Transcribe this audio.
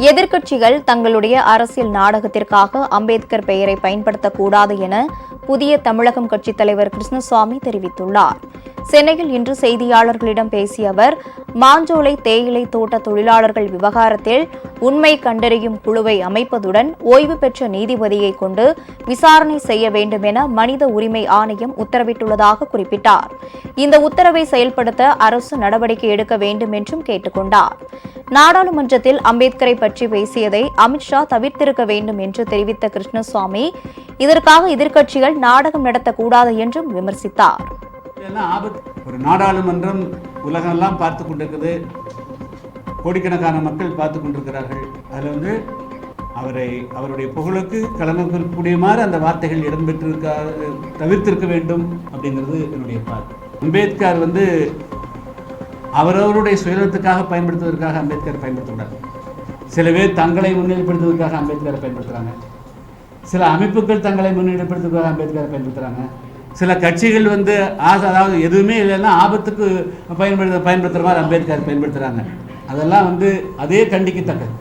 எதிர்க்கட்சிகள் தங்களுடைய அரசியல் நாடகத்திற்காக அம்பேத்கர் பெயரை பயன்படுத்தக்கூடாது என புதிய தமிழகம் கட்சித் தலைவர் கிருஷ்ணசுவாமி தெரிவித்துள்ளார். சென்னையில் இன்று செய்தியாளர்களிடம் பேசிய அவர் மாஞ்சோலை தேயிலை தோட்ட தொழிலாளர்கள் விவகாரத்தில் உண்மை கண்டறியும் குழுவை அமைப்பதுடன் ஓய்வு பெற்ற நீதிபதியை கொண்டு விசாரணை செய்ய வேண்டும் என மனித உரிமை ஆணையம் உத்தரவிட்டுள்ளதாக குறிப்பிட்டார். இந்த உத்தரவை செயல்படுத்த அரசு நடவடிக்கை எடுக்க வேண்டும் என்றும் கேட்டுக் கொண்டார். நாடாளுமன்றத்தில் அம்பேத்கரை பற்றி பேசியதை அமித்ஷா தவிர்த்திருக்க வேண்டும் என்று தெரிவித்த கிருஷ்ணசுவாமி இதற்காக எதிர்க்கட்சிகள் நாடகம் நடத்தக்கூடாது என்றும் விமர்சித்தார். இதெல்லாம் ஆபத்து ஒரு நாடாளுமன்றம் உலகமெல்லாம் பார்த்து கொண்டிருக்குது. கோடிக்கணக்கான மக்கள் பார்த்து கொண்டிருக்கிறார்கள். அதில் வந்து அவரை அவருடைய புகழுக்கு களங்கக்கூடிய அந்த வார்த்தைகள் இடம்பெற்றிருக்க தவிர்த்திருக்க வேண்டும் அப்படிங்கிறது என்னுடைய பார்வை. அம்பேத்கர் வந்து அவரவருடைய சுயநலத்துக்காக பயன்படுத்துவதற்காக அம்பேத்கர் பயன்படுத்தக்கூடாது சில பேர் தங்களை முன்னிலைப்படுத்துவதற்காக அம்பேத்கரை பயன்படுத்துகிறாங்க சில அமைப்புகள் தங்களை முன்னிலைப்படுத்துவதற்காக அம்பேத்கரை பயன்படுத்துகிறாங்க சில கட்சிகள் வந்து ஆசை அதாவது எதுவுமே இல்லைன்னா ஆபத்துக்கு பயன்படுத்த பயன்படுத்துகிற மாதிரி அம்பேத்கர் பயன்படுத்துகிறாங்க அதெல்லாம் வந்து அதே கண்டிக்கத்தக்கது.